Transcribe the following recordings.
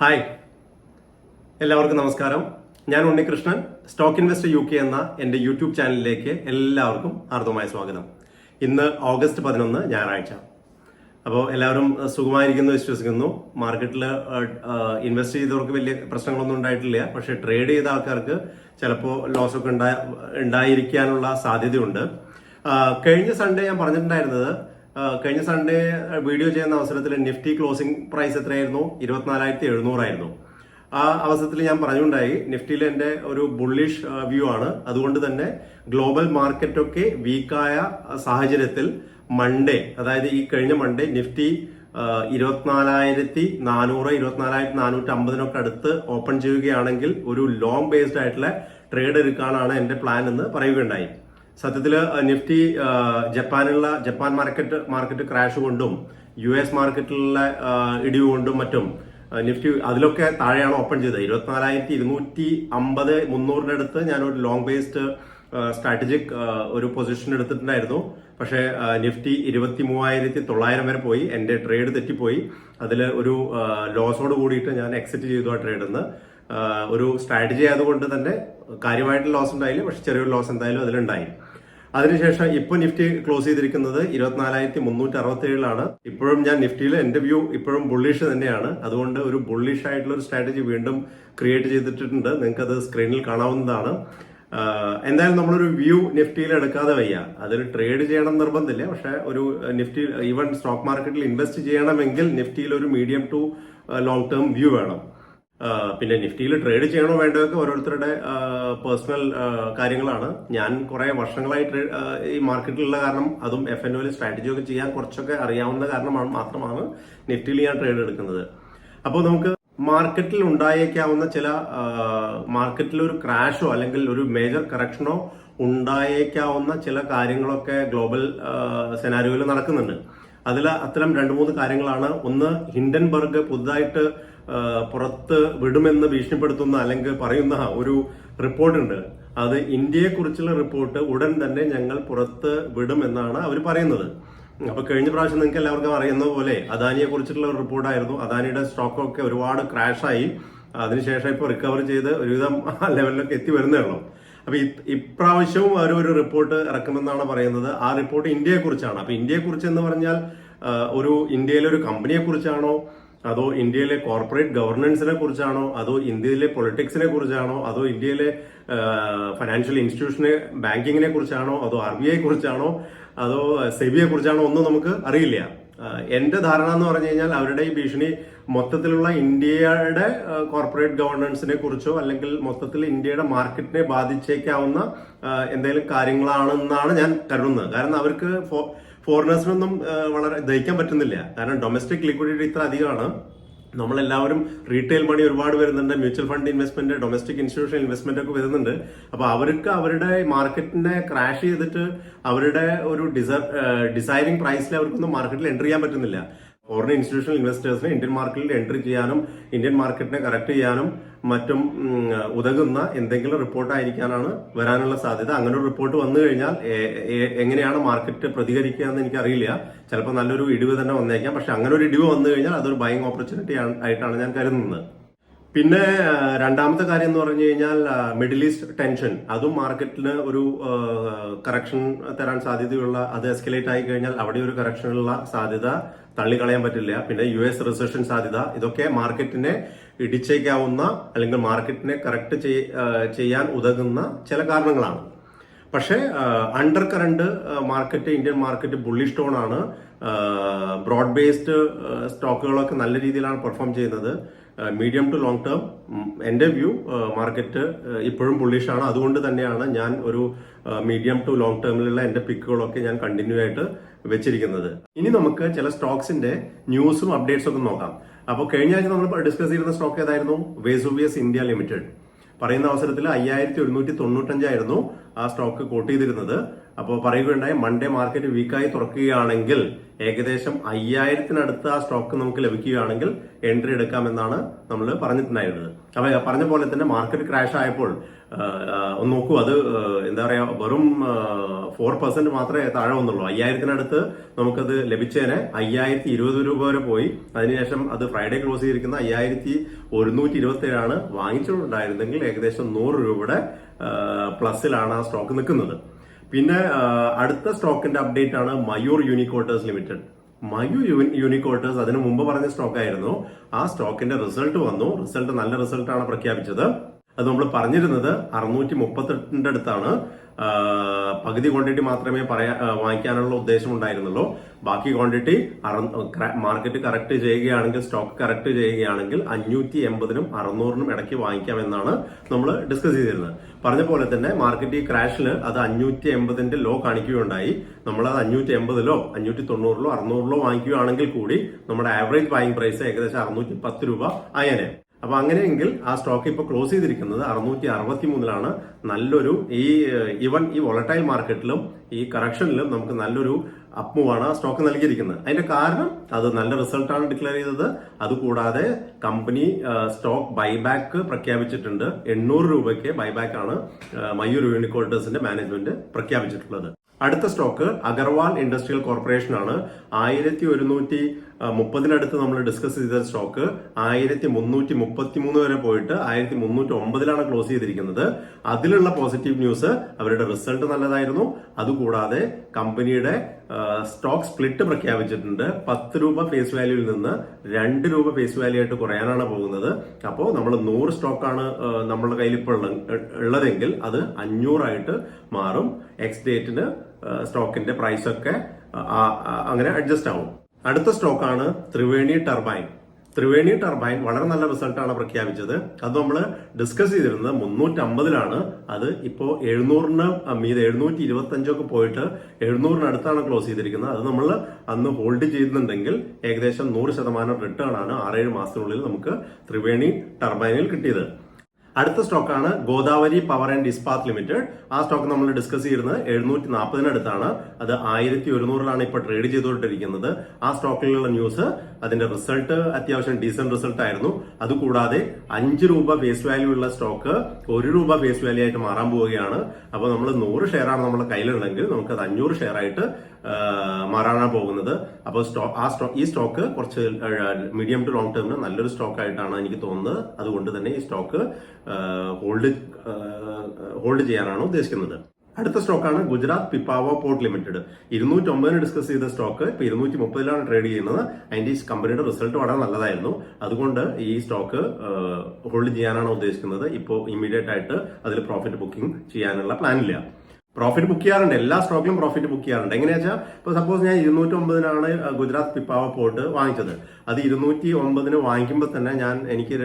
Hi. എല്ലാവർക്കും നമസ്കാരം. ഞാൻ Unnikrishnan stock investor U K എന്ന എന്റെ യൂട്യൂബ് ചാനലിലേക്ക് എല്ലാവർക്കും ആർദ്രമായ സ്വാഗതം. ഇന്ന് ഓഗസ്റ്റ് പതിനൊന്ന് ഞായറാഴ്ച. അപ്പോൾ എല്ലാവരും സുഖമായിരിക്കുന്നു വിശ്വസിക്കുന്നു. മാർക്കറ്റിൽ ഇൻവെസ്റ്റ് ചെയ്തവർക്ക് വലിയ പ്രശ്നങ്ങളൊന്നും ഉണ്ടായിട്ടില്ല. പക്ഷേ ട്രേഡ് ചെയ്ത ആൾക്കാർക്ക് ചിലപ്പോൾ ലോസ് ഒക്കെ ഉണ്ടാ ഉണ്ടായിരിക്കാനുള്ള സാധ്യതയുണ്ട്. കഴിഞ്ഞ സൺഡേ ഞാൻ പറഞ്ഞിട്ടുണ്ടായിരുന്നത് കഴിഞ്ഞ സൺഡേ വീഡിയോ ചെയ്യുന്ന അവസരത്തിൽ നിഫ്റ്റി ക്ലോസിംഗ് പ്രൈസ് എത്രയായിരുന്നു? ഇരുപത്തിനാലായിരത്തി എഴുന്നൂറായിരുന്നു ആ അവസരത്തിൽ ഞാൻ പറഞ്ഞുണ്ടായി നിഫ്റ്റിയിൽ എന്റെ ഒരു ബുള്ളിഷ് വ്യൂ ആണ്. അതുകൊണ്ട് തന്നെ ഗ്ലോബൽ മാർക്കറ്റൊക്കെ വീക്കായ സാഹചര്യത്തിൽ മൺഡേ അതായത് ഈ കഴിഞ്ഞ മൺഡേ നിഫ്റ്റി ഇരുപത്തിനാലായിരത്തി നാനൂറ് ഇരുപത്തിനാലായിരത്തി നാനൂറ്റി അമ്പതിനൊക്കെ അടുത്ത് ഓപ്പൺ ചെയ്യുകയാണെങ്കിൽ ഒരു ലോങ് ബേസ്ഡ് ആയിട്ടുള്ള ട്രേഡ് എടുക്കാനാണ് എന്റെ പ്ലാൻ എന്ന് പറയുകയുണ്ടായി. സത്യത്തിൽ നിഫ്റ്റി ജപ്പാനുള്ള ജപ്പാൻ മാർക്കറ്റ് മാർക്കറ്റ് ക്രാഷ് കൊണ്ടും യു എസ് മാർക്കറ്റിലുള്ള ഇടിവ് കൊണ്ടും മറ്റും നിഫ്റ്റി അതിലൊക്കെ താഴെയാണ് ഓപ്പൺ ചെയ്തത്. ഇരുപത്തിനാലായിരത്തി ഇരുന്നൂറ്റി അമ്പത് ഞാൻ ഒരു ലോങ് ബേസ്ഡ് സ്ട്രാറ്റജിക് ഒരു പൊസിഷൻ എടുത്തിട്ടുണ്ടായിരുന്നു. പക്ഷേ നിഫ്റ്റി ഇരുപത്തി മൂവായിരത്തി തൊള്ളായിരം വരെ പോയി. എന്റെ ട്രേഡ് തെറ്റിപ്പോയി. അതിൽ ഒരു ലോസോട് കൂടിയിട്ട് ഞാൻ എക്സിറ്റ് ചെയ്തു ആ ട്രേഡിൽ നിന്ന് ഒരു സ്ട്രാറ്റജി ആയതുകൊണ്ട് തന്നെ കാര്യമായിട്ട് ലോസ് ഉണ്ടായില്ല. പക്ഷെ ചെറിയൊരു ലോസ് എന്തായാലും അതിലുണ്ടായി. അതിനുശേഷം ഇപ്പോൾ നിഫ്റ്റി ക്ലോസ് ചെയ്തിരിക്കുന്നത് ഇരുപത്തിനാലായിരത്തി മുന്നൂറ്റി അറുപത്തി ഏഴിലാണ് ഇപ്പോഴും ഞാൻ നിഫ്റ്റിയിൽ എന്റെ വ്യൂ ഇപ്പോഴും ബുള്ളിഷ് തന്നെയാണ്. അതുകൊണ്ട് ഒരു ബുള്ളിഷ് ആയിട്ടുള്ള ഒരു സ്ട്രാറ്റജി വീണ്ടും ക്രിയേറ്റ് ചെയ്തിട്ടുണ്ട്. നിങ്ങൾക്ക് അത് സ്ക്രീനിൽ കാണാവുന്നതാണ്. എന്തായാലും നമ്മളൊരു വ്യൂ നിഫ്റ്റിയിൽ എടുക്കാതെ വയ്യ. അതിൽ ട്രേഡ് ചെയ്യണം നിർബന്ധമില്ല. പക്ഷെ ഒരു നിഫ്റ്റി ഈവൻ സ്റ്റോക്ക് മാർക്കറ്റിൽ ഇൻവെസ്റ്റ് ചെയ്യണമെങ്കിൽ നിഫ്റ്റിയിൽ ഒരു medium to long term view വേണം. പിന്നെ നിഫ്റ്റിയിൽ ട്രേഡ് ചെയ്യണോ വേണ്ടതൊക്കെ ഓരോരുത്തരുടെ പേഴ്സണൽ കാര്യങ്ങളാണ്. ഞാൻ കുറെ വർഷങ്ങളായി ട്രേഡ് ഈ മാർക്കറ്റിലുള്ള കാരണം അതും എഫ് എൻ ഒയിൽ സ്ട്രാറ്റജി ഒക്കെ ചെയ്യാൻ കുറച്ചൊക്കെ അറിയാവുന്ന കാരണമാണ് മാത്രമാണ് നിഫ്റ്റിയിൽ ഞാൻ ട്രേഡ് എടുക്കുന്നത്. അപ്പോൾ നമുക്ക് മാർക്കറ്റിൽ ഉണ്ടായേക്കാവുന്ന ചില മാർക്കറ്റിൽ ഒരു ക്രാഷോ അല്ലെങ്കിൽ ഒരു മേജർ കറക്ഷനോ ഉണ്ടായേക്കാവുന്ന ചില കാര്യങ്ങളൊക്കെ ഗ്ലോബൽ സെനാരിയോയിൽ നടക്കുന്നുണ്ട്. അതിൽ അത്തരം രണ്ട് മൂന്ന് കാര്യങ്ങളാണ്. ഒന്ന് ഹിൻഡൻബർഗ് പുതുതായിട്ട് പുറത്ത് വിടുമെന്ന് ഭീഷണിപ്പെടുത്തുന്ന അല്ലെങ്കിൽ പറയുന്ന ഒരു റിപ്പോർട്ടുണ്ട്. അത് ഇന്ത്യയെക്കുറിച്ചുള്ള റിപ്പോർട്ട് ഉടൻ തന്നെ ഞങ്ങൾ പുറത്ത് വിടുമെന്നാണ് അവർ പറയുന്നത്. അപ്പൊ കഴിഞ്ഞ പ്രാവശ്യം നിങ്ങൾക്ക് എല്ലാവർക്കും അറിയുന്ന പോലെ അദാനിയെ കുറിച്ചിട്ടുള്ള ഒരു റിപ്പോർട്ടായിരുന്നു. അദാനിയുടെ സ്റ്റോക്കൊക്കെ ഒരുപാട് ക്രാഷായി അതിനുശേഷം ഇപ്പോൾ റിക്കവർ ചെയ്ത് ഒരുവിധം ലെവലിലൊക്കെ എത്തി വരുന്നേ ഉള്ളൂ. അപ്പൊ ഇപ്രാവശ്യവും അവർ ഒരു റിപ്പോർട്ട് ഇറക്കുമെന്നാണ് പറയുന്നത്. ആ റിപ്പോർട്ട് ഇന്ത്യയെ കുറിച്ചാണ് അപ്പൊ ഇന്ത്യയെ കുറിച്ച് എന്ന് പറഞ്ഞാൽ ഒരു ഇന്ത്യയിലെ ഒരു കമ്പനിയെ കുറിച്ചാണോ അതോ ഇന്ത്യയിലെ കോർപ്പറേറ്റ് ഗവർണൻസിനെ കുറിച്ചാണോ? അതോ ഇന്ത്യയിലെ പൊളിറ്റിക്സിനെ കുറിച്ചാണോ? അതോ ഇന്ത്യയിലെ ഫൈനാൻഷ്യൽ ഇൻസ്റ്റിറ്റ്യൂഷനെ ബാങ്കിങ്ങിനെ കുറിച്ചാണോ? അതോ ആർ ബി ഐ കുറിച്ചാണോ അതോ സെബിയെ കുറിച്ചാണോ ഒന്നും നമുക്ക് അറിയില്ല. എന്റെ ധാരണ എന്ന് പറഞ്ഞു കഴിഞ്ഞാൽ അവരുടെ ഈ ഭീഷണി മൊത്തത്തിലുള്ള ഇന്ത്യയുടെ കോർപ്പറേറ്റ് ഗവർണൻസിനെ കുറിച്ചോ അല്ലെങ്കിൽ മൊത്തത്തിൽ ഇന്ത്യയുടെ മാർക്കറ്റിനെ ബാധിച്ചേക്കാവുന്ന എന്തെങ്കിലും കാര്യങ്ങളാണെന്നാണ് ഞാൻ കരുതുന്നത്. കാരണം അവർക്ക് ഫോറിനേഴ്സിനൊന്നും വളരെ ദഹിക്കാൻ പറ്റുന്നില്ല. കാരണം ഡൊമസ്റ്റിക് ലിക്വിഡിറ്റി ഇത്ര അധികമാണ്. നമ്മളെല്ലാവരും റീറ്റെയിൽ മണി ഒരുപാട് വരുന്നുണ്ട്. Mutual fund investment domestic institution investment ഒക്കെ വരുന്നുണ്ട്. അപ്പൊ അവർക്ക് അവരുടെ മാർക്കറ്റിനെ ക്രാഷ് ചെയ്തിട്ട് അവരുടെ ഒരു ഡിസൈറിംഗ് പ്രൈസിൽ അവർക്കൊന്നും മാർക്കറ്റിൽ എൻട്രി ചെയ്യാൻ പറ്റുന്നില്ല. ഫോറിൻ ഇൻസ്റ്റിറ്റ്യൂഷണൽ ഇൻവെസ്റ്റേഴ്സിന് ഇന്ത്യൻ മാർക്കറ്റിൽ എൻട്രി ചെയ്യാനും ഇന്ത്യൻ മാർക്കറ്റിനെ കറക്റ്റ് ചെയ്യാനും മറ്റും ഉതകുന്ന എന്തെങ്കിലും റിപ്പോർട്ടായിരിക്കാനാണ് വരാനുള്ള സാധ്യത. അങ്ങനെ ഒരു റിപ്പോർട്ട് വന്നു കഴിഞ്ഞാൽ എങ്ങനെയാണ് മാർക്കറ്റ് പ്രതികരിക്കുക എന്ന് എനിക്കറിയില്ല. ചിലപ്പോൾ നല്ലൊരു ഇടിവ് തന്നെ വന്നേക്കാം. പക്ഷെ അങ്ങനെ ഒരു ഇടിവ് വന്നു കഴിഞ്ഞാൽ അതൊരു ബൈങ് ഓപ്പർച്യൂണിറ്റി ആയിട്ടാണ് ഞാൻ കരുതുന്നത്. പിന്നെ രണ്ടാമത്തെ കാര്യം എന്ന് പറഞ്ഞു കഴിഞ്ഞാൽ മിഡിൽ ഈസ്റ്റ് ടെൻഷൻ അതും മാർക്കറ്റിന് ഒരു കറക്ഷൻ തരാൻ സാധ്യതയുള്ള അത് എസ്കലേറ്റ് ആയി കഴിഞ്ഞാൽ അവിടെ ഒരു കറക്ഷനുള്ള സാധ്യത തള്ളിക്കളയാൻ പറ്റില്ല. പിന്നെ യു എസ് റിസഷൻ സാധ്യത ഇതൊക്കെ മാർക്കറ്റിനെ ഇടിച്ചേക്കാവുന്ന അല്ലെങ്കിൽ മാർക്കറ്റിനെ കറക്റ്റ് ചെയ്യാൻ ഉതകുന്ന ചില കാരണങ്ങളാണ്. പക്ഷേ under current market Indian market bullish tone ആണ്. ബ്രോഡ് ബേസ്ഡ് സ്റ്റോക്കുകളൊക്കെ നല്ല രീതിയിലാണ് പെർഫോം ചെയ്യുന്നത്. മീഡിയം ടു ലോങ് ടേം എന്റെ വ്യൂ മാർക്കറ്റ് ഇപ്പോഴും ബുള്ളിഷ് ആണ്. അതുകൊണ്ട് തന്നെയാണ് ഞാൻ ഒരു മീഡിയം ടു ലോങ് ടേമിലുള്ള എന്റെ പിക്കുകളൊക്കെ ഞാൻ കണ്ടിന്യൂ ആയിട്ട് വെച്ചിരിക്കുന്നത്. ഇനി നമുക്ക് ചില സ്റ്റോക്സിന്റെ ന്യൂസും അപ്ഡേറ്റ്സും ഒക്കെ നോക്കാം. അപ്പോൾ കഴിഞ്ഞ ആഴ്ച നമ്മൾ ഡിസ്കസ് ചെയ്തിരുന്ന സ്റ്റോക്ക് ഏതായിരുന്നു? വേസുവിയസ് ഇന്ത്യ ലിമിറ്റഡ് പറയുന്ന അവസരത്തിൽ അയ്യായിരത്തി ഒരുന്നൂറ്റി തൊണ്ണൂറ്റഞ്ചായിരുന്നു ആ സ്റ്റോക്ക് കോട്ട് ചെയ്തിരുന്നത്. അപ്പോൾ പറയുകയുണ്ടായി മൺഡേ മാർക്കറ്റ് വീക്കായി തുറക്കുകയാണെങ്കിൽ ഏകദേശം അയ്യായിരത്തിനടുത്ത് ആ സ്റ്റോക്ക് നമുക്ക് ലഭിക്കുകയാണെങ്കിൽ എൻട്രി എടുക്കാമെന്നാണ് നമ്മൾ പറഞ്ഞിട്ടുണ്ടായിരുന്നത്. അപ്പോൾ പറഞ്ഞ പോലെ തന്നെ മാർക്കറ്റ് ക്രാഷ് ആയപ്പോൾ ഒന്ന് നോക്കൂ അത് എന്താ പറയാ വെറും ഫോർ പെർസെന്റ് മാത്രമേ താഴെ വന്നുള്ളൂ. അയ്യായിരത്തിനടുത്ത് നമുക്കത് ലഭിച്ചതിന് അയ്യായിരത്തി ഇരുപത് രൂപ വരെ പോയി. അതിനുശേഷം അത് ഫ്രൈഡേ ക്ലോസ് ചെയ്തിരിക്കുന്ന അയ്യായിരത്തി ഒരുന്നൂറ്റി ഇരുപത്തി ഏഴാണ് വാങ്ങിച്ചിട്ടുണ്ടായിരുന്നെങ്കിൽ ഏകദേശം നൂറ് രൂപയുടെ പ്ലസ്സിലാണ് ആ സ്റ്റോക്ക് നിൽക്കുന്നത്. പിന്നെ അടുത്ത സ്റ്റോക്കിന്റെ അപ്ഡേറ്റ് ആണ് Mayur Uniquoters limited. Mayur Uniquoters അതിനു മുമ്പ് പറഞ്ഞ സ്റ്റോക്ക് ആയിരുന്നു ആ സ്റ്റോക്കിന്റെ റിസൾട്ട് വന്നു. റിസൾട്ട് നല്ല റിസൾട്ടാണ് പ്രഖ്യാപിച്ചത്. അത് നമ്മൾ പറഞ്ഞിരുന്നത് അറുന്നൂറ്റി മുപ്പത്തെട്ടിന്റെ അടുത്താണ്. പകുതി ക്വാണ്ടിറ്റി മാത്രമേ പറയാ വാങ്ങിക്കാനുള്ള ഉദ്ദേശം ഉണ്ടായിരുന്നുള്ളൂ. ബാക്കി ക്വാണ്ടിറ്റി മാർക്കറ്റ് കറക്റ്റ് ചെയ്യുകയാണെങ്കിൽ സ്റ്റോക്ക് കറക്റ്റ് ചെയ്യുകയാണെങ്കിൽ അഞ്ഞൂറ്റി എൺപതിനും അറുന്നൂറിനും ഇടയ്ക്ക് വാങ്ങിക്കാമെന്നാണ് നമ്മൾ ഡിസ്കസ് ചെയ്തിരുന്നത്. പറഞ്ഞ പോലെ തന്നെ മാർക്കറ്റ് ഈ ക്രാഷിൽ അത് അഞ്ഞൂറ്റി എൺപതിന്റെ ലോ കാണിക്കുകയുണ്ടായി. നമ്മൾ അത് അഞ്ഞൂറ്റി എൺപതിലോ അഞ്ഞൂറ്റി തൊണ്ണൂറിലോ അറുന്നൂറിലോ വാങ്ങിക്കുകയാണെങ്കിൽ കൂടി നമ്മുടെ ആവറേജ് ബൈങ് പ്രൈസ് ഏകദേശം അറുന്നൂറ്റി പത്ത് രൂപ ആയേനെ. അപ്പൊ അങ്ങനെയെങ്കിൽ ആ സ്റ്റോക്ക് ഇപ്പൊ ക്ലോസ് ചെയ്തിരിക്കുന്നത് അറുന്നൂറ്റി അറുപത്തി മൂന്നിലാണ് നല്ലൊരു ഈ ഈവൻ ഈ വോളറ്റൈൽ മാർക്കറ്റിലും ഈ കറക്ഷനിലും നമുക്ക് നല്ലൊരു അപ്മൂവാണ് ആ സ്റ്റോക്ക് നൽകിയിരിക്കുന്നത്. അതിന്റെ കാരണം അത് നല്ല റിസൾട്ടാണ് ഡിക്ലെയർ ചെയ്തത്. അതുകൂടാതെ കമ്പനി സ്റ്റോക്ക് ബൈബാക്ക് പ്രഖ്യാപിച്ചിട്ടുണ്ട്. എണ്ണൂറ് രൂപയ്ക്ക് ബൈബാക്ക് ആണ് മയൂർ യൂണിക്കോൾട്ടേഴ്സിന്റെ മാനേജ്മെന്റ് പ്രഖ്യാപിച്ചിട്ടുള്ളത്. അടുത്ത സ്റ്റോക്ക് അഗർവാൾ ഇൻഡസ്ട്രിയൽ കോർപ്പറേഷൻ ആണ് ആയിരത്തി ഒരുന്നൂറ്റി മുപ്പതിനടുത്ത് നമ്മൾ ഡിസ്കസ് ചെയ്ത സ്റ്റോക്ക് ആയിരത്തി മുന്നൂറ്റി മുപ്പത്തി മൂന്ന് വരെ പോയിട്ട് ആയിരത്തി മുന്നൂറ്റി ഒമ്പതിലാണ് ക്ലോസ് ചെയ്തിരിക്കുന്നത്. അതിലുള്ള പോസിറ്റീവ് ന്യൂസ് അവരുടെ റിസൾട്ട് നല്ലതായിരുന്നു. അതുകൂടാതെ കമ്പനിയുടെ സ്റ്റോക്ക് സ്പ്ലിറ്റ് പ്രഖ്യാപിച്ചിട്ടുണ്ട്. പത്ത് രൂപ ഫേസ് വാല്യൂവിൽ നിന്ന് രണ്ട് രൂപ ഫേസ് വാല്യൂ ആയിട്ട് കുറയാനാണ് പോകുന്നത്. അപ്പോൾ നമ്മൾ നൂറ് സ്റ്റോക്കാണ് നമ്മുടെ കയ്യിൽ ഇപ്പോൾ ഉള്ള- ഉള്ളതെങ്കിൽ അത് അഞ്ഞൂറായിട്ട് മാറും. എക്സ് ഡേറ്റിന് സ്റ്റോക്കിന്റെ പ്രൈസ് ഒക്കെ ആ, ആ, അങ്ങനെ അഡ്ജസ്റ്റ് ആവും. അടുത്ത സ്റ്റോക്കാണ് ത്രിവേണി ടർബൈൻ. ത്രിവേണി ടർബൈൻ വളരെ നല്ല റിസൾട്ടാണ് പ്രഖ്യാപിച്ചത്. അത് നമ്മൾ ഡിസ്കസ് ചെയ്തിരുന്നത് മുന്നൂറ്റി അമ്പതിലാണ് അത് ഇപ്പോൾ എഴുന്നൂറിന് മീത് എഴുന്നൂറ്റി ഇരുപത്തി അഞ്ചൊക്കെ പോയിട്ട് എഴുന്നൂറിനടുത്താണ് ക്ലോസ് ചെയ്തിരിക്കുന്നത്. അത് നമ്മൾ അന്ന് ഹോൾഡ് ചെയ്യുന്നുണ്ടെങ്കിൽ ഏകദേശം നൂറ് ശതമാനം റിട്ടേൺ ആണ് ആറേഴ് മാസത്തിനുള്ളിൽ നമുക്ക് ത്രിവേണി ടർബൈനിൽ കിട്ടിയത്. അടുത്ത സ്റ്റോക്കാണ് Godavari power and Ispat limited. ആ സ്റ്റോക്ക് നമ്മൾ ഡിസ്കസ് ചെയ്യുന്നത് എഴുന്നൂറ്റി നാൽപ്പതിനടുത്താണ് അത് ആയിരത്തി ഒരുന്നൂറിലാണ് ഇപ്പോൾ ട്രേഡ് ചെയ്തുകൊണ്ടിരിക്കുന്നത്. ആ സ്റ്റോക്കിലുള്ള ന്യൂസ് അതിന്റെ റിസൾട്ട് അത്യാവശ്യം ഡീസന്റ് റിസൾട്ട് ആയിരുന്നു. അതുകൂടാതെ അഞ്ച് രൂപ ഫേസ് വാല്യൂ ഉള്ള സ്റ്റോക്ക് ഒരു രൂപ ഫേസ് വാല്യൂ ആയിട്ട് മാറാൻ പോവുകയാണ്. അപ്പോൾ നമ്മൾ നൂറ് ഷെയർ ആണ് നമ്മുടെ കയ്യിലുണ്ടെങ്കിൽ നമുക്ക് അത് അഞ്ഞൂറ് ഷെയർ ആയിട്ട് മാറാനാണ് പോകുന്നത്. അപ്പോൾ സ്റ്റോ ആ സ്റ്റോ ഈ സ്റ്റോക്ക് കുറച്ച് മീഡിയം ടു ലോങ് ടേമിന് നല്ലൊരു സ്റ്റോക്ക് ആയിട്ടാണ് എനിക്ക് തോന്നുന്നത്. അതുകൊണ്ട് തന്നെ ഈ സ്റ്റോക്ക് ഹോൾഡ് ഹോൾഡ് ചെയ്യാനാണ് ഉദ്ദേശിക്കുന്നത്. അടുത്ത സ്റ്റോക്കാണ് ഗുജറാത്ത് പിപ്പാവ പോർട്ട് ലിമിറ്റഡ്. ഇരുന്നൂറ്റി ഒമ്പതിന് ഡിസ്കസ് ചെയ്ത സ്റ്റോക്ക് ഇപ്പൊ ഇരുന്നൂറ്റി മുപ്പതിലാണ് ട്രേഡ് ചെയ്യുന്നത്. അതിന്റെ ഈ കമ്പനിയുടെ റിസൾട്ട് വളരെ നല്ലതായിരുന്നു. അതുകൊണ്ട് ഈ സ്റ്റോക്ക് ഹോൾഡ് ചെയ്യാനാണ് ഉദ്ദേശിക്കുന്നത്. ഇപ്പോൾ ഇമ്മീഡിയറ്റ് ആയിട്ട് അതിൽ പ്രോഫിറ്റ് ബുക്കിംഗ് ചെയ്യാനുള്ള പ്ലാൻ ഇല്ല. പ്രോഫിറ്റ് ബുക്ക് ചെയ്യാറുണ്ട്. എല്ലാ സ്റ്റോക്കിലും പ്രോഫിറ്റ് ബുക്ക് ചെയ്യാറുണ്ട്. എങ്ങനെയാ വെച്ചാൽ ഇപ്പൊ സപ്പോസ് ഞാൻ ഇരുന്നൂറ്റി ഒമ്പതിനാണ് ഗുജറാത്ത് പിപ്പാവ പോർട്ട് വാങ്ങിച്ചത്. അത് ഇരുന്നൂറ്റി ഒമ്പതിന് വാങ്ങിക്കുമ്പോൾ തന്നെ ഞാൻ എനിക്ക്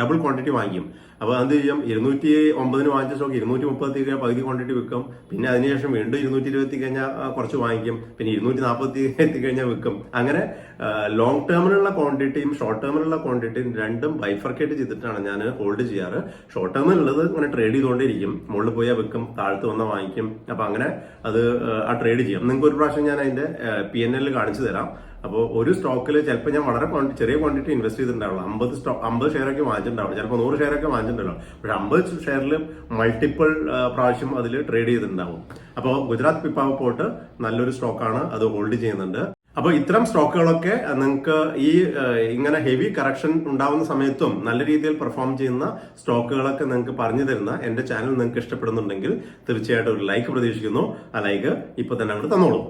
ഡബിൾ ക്വാണ്ടിറ്റി വാങ്ങിക്കും. അപ്പോൾ എന്ത് ചെയ്യും? ഇരുന്നൂറ്റി ഒമ്പതിന് വാങ്ങിച്ച സ്റ്റോക്ക് ഇരുന്നൂറ്റി മുപ്പത്തി കഴിഞ്ഞാൽ പകുതി ക്വാണ്ടിറ്റി വിൽക്കും. പിന്നെ അതിനുശേഷം വീണ്ടും ഇരുന്നൂറ്റി ഇരുപത്തി കഴിഞ്ഞാൽ കുറച്ച് വാങ്ങിക്കും. പിന്നെ ഇരുന്നൂറ്റി നാൽപ്പത്തി എത്തിക്കഴിഞ്ഞാൽ വിൽക്കും. അങ്ങനെ ലോങ് ടേമിലുള്ള ക്വാണ്ടിറ്റിയും ഷോർട്ട് ടേമിലുള്ള ക്വാണ്ടിറ്റിയും രണ്ടും ബൈഫർക്കേറ്റ് ചെയ്തിട്ടാണ് ഞാൻ ഹോൾഡ് ചെയ്യാറ്. ഷോർട്ട് ടേമിലുള്ളത് ഇങ്ങനെ ട്രേഡ് ചെയ്തുകൊണ്ടിരിക്കും മുകളിൽ പോയാൽ വിൽക്കും താഴ്ത്ത് വന്നാൽ വാങ്ങിക്കും. അപ്പൊ അങ്ങനെ അത് ആ, ട്രേഡ് ചെയ്യാം. നിങ്ങൾക്ക് ഒരു പ്രാവശ്യം ഞാൻ അതിന്റെ പി എൻ എല്ലിൽ കാണിച്ചു തരാം. അപ്പോൾ ഒരു സ്റ്റോക്കിൽ ചിലപ്പോൾ ഞാൻ വളരെ ചെറിയ ക്വാണ്ടിറ്റി ഇൻവെസ്റ്റ് ചെയ്തിട്ടുണ്ടാവുള്ളൂ. അമ്പത് സ്റ്റോ അമ്പത് ഷെയർ ഒക്കെ വാങ്ങിച്ചിട്ടുണ്ടാവും ചിലപ്പോൾ നൂറ് ഷെയർ ഒക്കെ വാങ്ങിച്ചിട്ടുണ്ടാവും പക്ഷെ അമ്പത് ഷെയറിൽ മൾട്ടിപ്പിൾ പ്രാവശ്യം അതിൽ ട്രേഡ് ചെയ്തിട്ടുണ്ടാവും. അപ്പോൾ ഗുജറാത്ത് പിപ്പാവ് പോട്ട് നല്ലൊരു സ്റ്റോക്കാണ് അത് ഹോൾഡ് ചെയ്യുന്നുണ്ട്. അപ്പോൾ ഇത്തരം സ്റ്റോക്കുകളൊക്കെ നിങ്ങൾക്ക് ഈ ഇങ്ങനെ ഹെവി കറക്ഷൻ ഉണ്ടാവുന്ന സമയത്തും നല്ല രീതിയിൽ പെർഫോം ചെയ്യുന്ന സ്റ്റോക്കുകളൊക്കെ നിങ്ങൾക്ക് പറഞ്ഞു തരുന്ന എന്റെ ചാനൽ നിങ്ങൾക്ക് ഇഷ്ടപ്പെടുന്നുണ്ടെങ്കിൽ തീർച്ചയായിട്ടും ഒരു ലൈക്ക് പ്രതീക്ഷിക്കുന്നു. ആ ലൈക്ക് ഇപ്പോൾ തന്നെ അങ്ങോട്ട് തന്നോളൂ.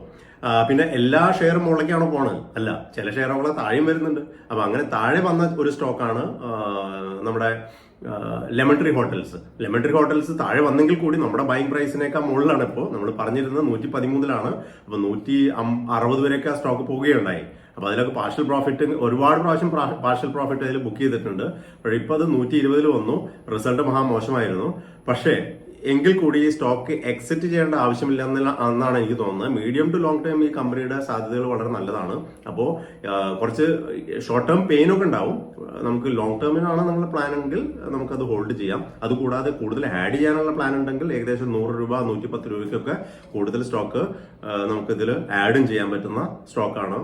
പിന്നെ എല്ലാ ഷെയറും മുകളിലേക്കാണോ പോണത്. അല്ല ചില ഷെയറുകൾ താഴെയും വരുന്നുണ്ട്. അപ്പൊ അങ്ങനെ താഴെ വന്ന ഒരു സ്റ്റോക്കാണ് നമ്മുടെ Lemon Tree Hotels Lemon Tree Hotels താഴെ വന്നെങ്കിൽ കൂടി നമ്മുടെ ബൈങ് പ്രൈസിനേക്കാൾ മുകളിലാണ് ഇപ്പോൾ നമ്മൾ പറഞ്ഞിരുന്നത് നൂറ്റി പതിമൂന്നിലാണ് അപ്പൊ നൂറ്റി അറുപത് വരെയൊക്കെ സ്റ്റോക്ക് പോവുകയുണ്ടായി. അപ്പൊ അതിലൊക്കെ പാർഷ്യൽ പ്രോഫിറ്റ് ഒരുപാട് പ്രാവശ്യം പാർഷ്യൽ പ്രോഫിറ്റ് അതിൽ ബുക്ക് ചെയ്തിട്ടുണ്ട്. പക്ഷേ ഇപ്പൊ അത് നൂറ്റി ഇരുപതിൽ വന്നു. റിസൾട്ട് മഹാ മോശമായിരുന്നു പക്ഷേ എങ്കിൽ കൂടി ഈ സ്റ്റോക്ക് എക്സിറ്റ് ചെയ്യേണ്ട ആവശ്യമില്ല എന്നാണ് എനിക്ക് തോന്നുന്നത്. മീഡിയം ടു ലോങ് ടേം ഈ കമ്പനിയുടെ സാധ്യതകൾ വളരെ നല്ലതാണ്. അപ്പോൾ കുറച്ച് ഷോർട്ട് ടേം പെയിൻ ഒക്കെ ഉണ്ടാവും. നമുക്ക് ലോങ് ടേമിനാണ് നമ്മൾ പ്ലാൻ ഉണ്ടെങ്കിൽ നമുക്കത് ഹോൾഡ് ചെയ്യാം. അതുകൂടാതെ കൂടുതൽ ആഡ് ചെയ്യാനുള്ള പ്ലാൻ ഉണ്ടെങ്കിൽ ഏകദേശം നൂറ് രൂപ നൂറ്റിപ്പത്ത് രൂപയ്ക്കൊക്കെ കൂടുതൽ സ്റ്റോക്ക് നമുക്കിതിൽ ആഡും ചെയ്യാൻ പറ്റുന്ന സ്റ്റോക്കാണ്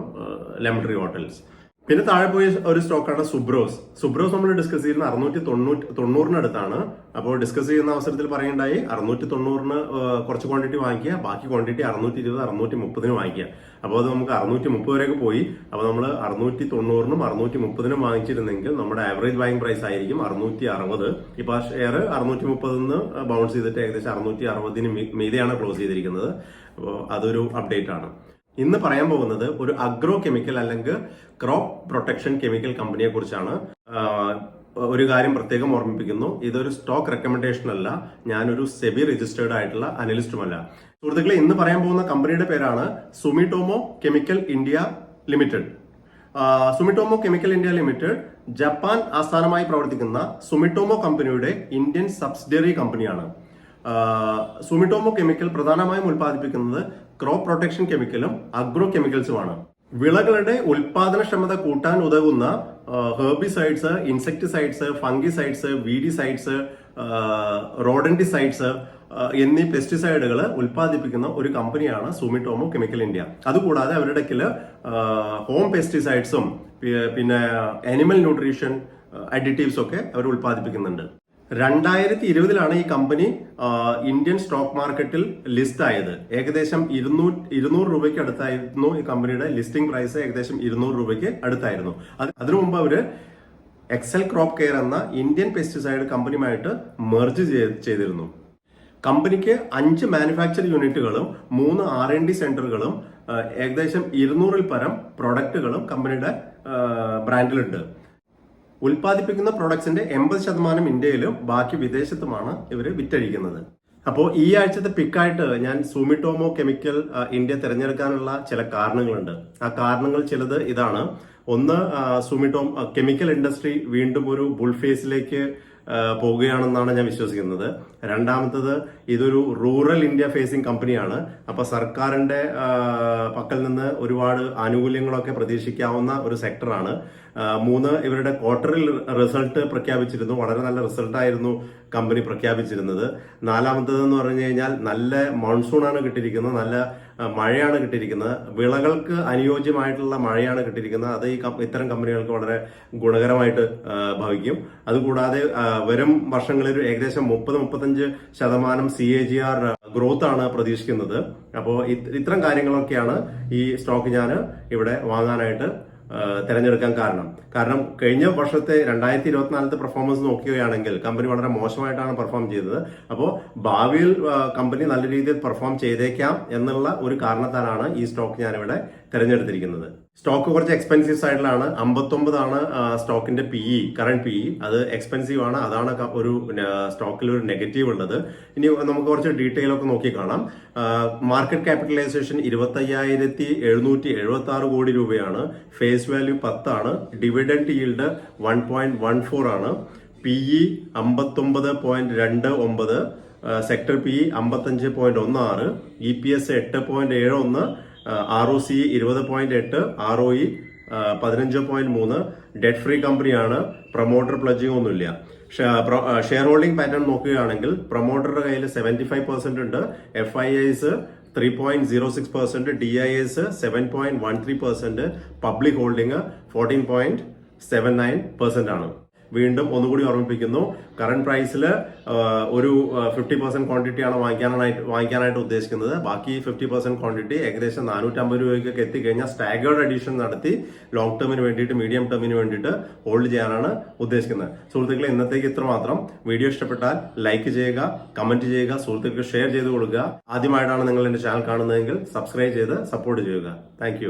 ലെമൺ ട്രീ ഹോട്ടൽസ് പിന്നെ താഴെ പോയ ഒരു സ്റ്റോക്കാണ് സുബ്രോസ്. സുബ്രോസ് നമ്മൾ ഡിസ്കസ് ചെയ്യുന്ന അറുന്നൂറ്റി തൊണ്ണൂറ്റി തൊണ്ണൂറിനടുത്താണ് അപ്പോൾ ഡിസ്കസ് ചെയ്യുന്ന അവസരത്തിൽ പറയുണ്ടായി അറുന്നൂറ്റി തൊണ്ണൂറിന് കുറച്ച് ക്വാണ്ടിറ്റി വാങ്ങിക്കുക ബാക്കി ക്വാണ്ടിറ്റി അറുന്നൂറ്റി ഇരുപത് അറുന്നൂറ്റി മുപ്പതിന് വാങ്ങിക്കുക. അപ്പോൾ അത് നമുക്ക് അറുന്നൂറ്റി മുപ്പത് വരെയൊക്കെ പോയി. അപ്പോൾ നമ്മൾ അറുന്നൂറ്റി തൊണ്ണൂറിനും അറുന്നൂറ്റി മുപ്പതിനും വാങ്ങിച്ചിരുന്നെങ്കിൽ നമ്മുടെ ആവറേജ് ബൈങ് പ്രൈസ് ആയിരിക്കും അറുന്നൂറ്റി അറുപത് ഇപ്പോൾ ആ ഷെയർ അറുന്നൂറ്റി മുപ്പതിന് ബൗൺസ് ചെയ്തിട്ട് ഏകദേശം അറുന്നൂറ്റി അറുപതിന് മീതെയാണ് ക്ലോസ് ചെയ്തിരിക്കുന്നത്. അപ്പോൾ അതൊരു അപ്ഡേറ്റ് ആണ്. ഇന്ന് പറയാൻ പോകുന്നത് ഒരു അഗ്രോ കെമിക്കൽ അല്ലെങ്കിൽ ക്രോപ്പ് പ്രൊട്ടക്ഷൻ കെമിക്കൽ കമ്പനിയെ കുറിച്ചാണ്. ഒരു കാര്യം പ്രത്യേകം ഓർമ്മിപ്പിക്കുന്നു. ഇതൊരു സ്റ്റോക്ക് റെക്കമെൻഡേഷൻ അല്ല. ഞാനൊരു സെബി രജിസ്റ്റേർഡ് ആയിട്ടുള്ള അനലിസ്റ്റുമല്ല സുഹൃത്തുക്കളെ ഇന്ന് പറയാൻ പോകുന്ന കമ്പനിയുടെ പേരാണ് Sumitomo chemical India limited Sumitomo chemical India limited Japan ആസ്ഥാനമായി പ്രവർത്തിക്കുന്ന സുമിറ്റോമോ കമ്പനിയുടെ ഇന്ത്യൻ സബ്സിഡിയറി കമ്പനിയാണ് സുമിറ്റോമോ കെമിക്കൽ പ്രധാനമായും ഉൽപ്പാദിപ്പിക്കുന്നത് ക്രോപ്പ് പ്രൊട്ടക്ഷൻ കെമിക്കലും അഗ്രോ കെമിക്കൽസുമാണ് വിളകളുടെ ഉൽപാദനക്ഷമത കൂട്ടാൻ ഉതകുന്ന herbicides insecticides fungicides weedicides rodenticides എന്നീ പെസ്റ്റിസൈഡുകൾ ഉൽപ്പാദിപ്പിക്കുന്ന ഒരു കമ്പനിയാണ് സുമിറ്റോമോ കെമിക്കൽ ഇന്ത്യ അതുകൂടാതെ അവരുടെ കിൽ ഹോം പെസ്റ്റിസൈഡ്സും പിന്നെ അനിമൽ ന്യൂട്രീഷൻ അഡിറ്റീവ്സ് ഒക്കെ അവർ ഉൽപ്പാദിപ്പിക്കുന്നുണ്ട് രണ്ടായിരത്തി ഇരുപതിലാണ് ഈ കമ്പനി ഇന്ത്യൻ സ്റ്റോക്ക് മാർക്കറ്റിൽ ലിസ്റ്റ് ആയത് ഏകദേശം ഇരുന്നൂറ് ഇരുന്നൂറ് രൂപയ്ക്ക് അടുത്തായിരുന്നു ഈ കമ്പനിയുടെ ലിസ്റ്റിംഗ് പ്രൈസ്. ഏകദേശം ഇരുന്നൂറ് രൂപയ്ക്ക് അടുത്തായിരുന്നു. അതിനു മുമ്പ് അവർ എക്സൽ ക്രോപ്പ് കെയർ എന്ന ഇന്ത്യൻ പെസ്റ്റിസൈഡ് കമ്പനിയുമായിട്ട് മെർജ് ചെയ്തിരുന്നു. കമ്പനിക്ക് അഞ്ച് മാനുഫാക്ചർ യൂണിറ്റുകളും മൂന്ന് ആർ എൻ ഡി സെന്ററുകളും ഏകദേശം ഇരുന്നൂറിൽ പരം പ്രൊഡക്റ്റുകളും കമ്പനിയുടെ ബ്രാൻഡിലുണ്ട്. ഉൽപ്പാദിപ്പിക്കുന്ന പ്രൊഡക്ട്സിന്റെ എൺപത് ശതമാനം ഇന്ത്യയിലും ബാക്കി വിദേശത്തുമാണ് ഇവർ വിറ്റഴിക്കുന്നത്. അപ്പോൾ ഈ ആഴ്ചത്തെ പിക്കായിട്ട് ഞാൻ സൂമിറ്റോമോ കെമിക്കൽ ഇന്ത്യ തിരഞ്ഞെടുക്കാനുള്ള ചില കാരണങ്ങളുണ്ട്. ആ കാരണങ്ങൾ ചിലത് ഇതാണ്. ഒന്ന് സൂമിറ്റോം കെമിക്കൽ ഇൻഡസ്ട്രി വീണ്ടും ഒരു ബുൾഫേസിലേക്ക് പോവുകയാണെന്നാണ് ഞാൻ വിശ്വസിക്കുന്നത്. രണ്ടാമത്തത് ഇതൊരു റൂറൽ ഇന്ത്യ ഫേസിംഗ് കമ്പനിയാണ്. അപ്പൊ സർക്കാരിന്റെ പക്കൽ നിന്ന് ഒരുപാട് ആനുകൂല്യങ്ങളൊക്കെ പ്രതീക്ഷിക്കാവുന്ന ഒരു സെക്ടറാണ്. മൂന്ന് ഇവരുടെ ക്വാർട്ടറിൽ റിസൾട്ട് പ്രഖ്യാപിച്ചിരുന്നു. വളരെ നല്ല റിസൾട്ടായിരുന്നു കമ്പനി പ്രഖ്യാപിച്ചിരുന്നത്. നാലാമത്തത് എന്ന് പറഞ്ഞു കഴിഞ്ഞാൽ നല്ല മൺസൂണാണ് കിട്ടിയിരിക്കുന്നത്. നല്ല മഴയാണ് കിട്ടിയിരിക്കുന്നത്. വിളകൾക്ക് അനുയോജ്യമായിട്ടുള്ള മഴയാണ് കിട്ടിയിരിക്കുന്നത്. അത് ഈ ഇത്തരം കമ്പനികൾക്ക് വളരെ ഗുണകരമായിട്ട് ഭവിക്കും. അതുകൂടാതെ വരും വർഷങ്ങളിൽ ഏകദേശം മുപ്പത് മുപ്പത്തഞ്ച് ശതമാനം C A G R growth ആണ് പ്രതീക്ഷിക്കുന്നത്. അപ്പോൾ ഇത്തരം കാര്യങ്ങളൊക്കെയാണ് ഈ സ്റ്റോക്ക് ഞാൻ ഇവിടെ വാങ്ങാനായിട്ട് തിരഞ്ഞെടുക്കാൻ കാരണം. കാരണം കഴിഞ്ഞ വർഷത്തെ രണ്ടായിരത്തി ഇരുപത്തിനാലത്തെ പെർഫോമൻസ് നോക്കുകയാണെങ്കിൽ കമ്പനി വളരെ മോശമായിട്ടാണ് പെർഫോം ചെയ്തത്. അപ്പോൾ ഭാവിയിൽ കമ്പനി നല്ല രീതിയിൽ പെർഫോം ചെയ്തേക്കാം എന്നുള്ള ഒരു കാരണത്താലാണ് ഈ സ്റ്റോക്ക് ഞാനിവിടെ തിരഞ്ഞെടുത്തിരിക്കുന്നത്. സ്റ്റോക്ക് കുറച്ച് എക്സ്പെൻസീവ് സൈഡിലാണ് അമ്പത്തൊമ്പതാണ് സ്റ്റോക്കിന്റെ P E current P E അത് എക്സ്പെൻസീവ് ആണ്. അതാണ് ഒരു സ്റ്റോക്കിൽ ഒരു നെഗറ്റീവ് ഉള്ളത്. ഇനി നമുക്ക് കുറച്ച് ഡീറ്റെയിൽ ഒക്കെ നോക്കി കാണാം. മാർക്കറ്റ് ക്യാപിറ്റലൈസേഷൻ ഇരുപത്തയ്യായിരത്തി എഴുന്നൂറ്റി എഴുപത്തി ആറ് കോടി രൂപയാണ്. ഫേസ് വാല്യൂ പത്താണ്. Dividend yield one point one four ആണ്. പി ഇ അമ്പത്തൊമ്പത് പോയിന്റ് രണ്ട് ഒമ്പത് സെക്ടർ പി ഇ അമ്പത്തഞ്ച് പോയിന്റ് ഒന്ന് ആറ് ഇ പി എസ് എട്ട് പോയിന്റ് ഏഴ് ഒന്ന് ആർ ഒ സി ഇരുപത് പോയിന്റ് എട്ട് ആർ ഒ ഇ പതിനഞ്ച് പോയിന്റ് മൂന്ന് ഡെറ്റ് ഫ്രീ കമ്പനിയാണ് പ്രൊമോട്ടർ പ്ലജിങ് ഒന്നുമില്ല. ഷെയർ ഹോൾഡിംഗ് പാറ്റേൺ നോക്കുകയാണെങ്കിൽ പ്രൊമോട്ടറുടെ കയ്യിൽ സെവന്റി ഫൈവ് പെർസെന്റ് ഉണ്ട്. F I Is three point zero six percent D I S seven point one three percent public holding fourteen point seven nine percent ആണ്. വീണ്ടും ഒന്നുകൂടി ഓർമ്മിപ്പിക്കുന്നു. Current പ്രൈസിൽ ഒരു ഫിഫ്റ്റി പെർസെന്റ് ക്വാണ്ടിറ്റി ആണ് വാങ്ങിക്കാനായിട്ട് വാങ്ങിക്കാനായിട്ട് ഉദ്ദേശിക്കുന്നത്. ബാക്കി ഫിഫ്റ്റി പെർസെന്റ് ക്വാണ്ടിറ്റി ഏകദേശം നാനൂറ്റമ്പത് രൂപയ്ക്കൊക്കെ എത്തിക്കഴിഞ്ഞാൽ സ്റ്റാഗേർഡ് അഡീഷൻ നടത്തി ലോങ് ടേമിന് വേണ്ടിയിട്ട് മീഡിയം ടേമിന് വേണ്ടിയിട്ട് ഹോൾഡ് ചെയ്യാനാണ് ഉദ്ദേശിക്കുന്നത്. സുഹൃത്തുക്കളെ ഇന്നത്തേക്ക് ഇത്ര മാത്രം. വീഡിയോ ഇഷ്ടപ്പെട്ടാൽ ലൈക്ക് ചെയ്യുക കമന്റ് ചെയ്യുക സുഹൃത്തുക്കൾക്ക് ഷെയർ ചെയ്ത് കൊടുക്കുക. ആദ്യമായിട്ടാണ് നിങ്ങൾ എന്റെ ചാനൽ കാണുന്നതെങ്കിൽ സബ്സ്ക്രൈബ് ചെയ്ത് സപ്പോർട്ട് ചെയ്യുക. താങ്ക്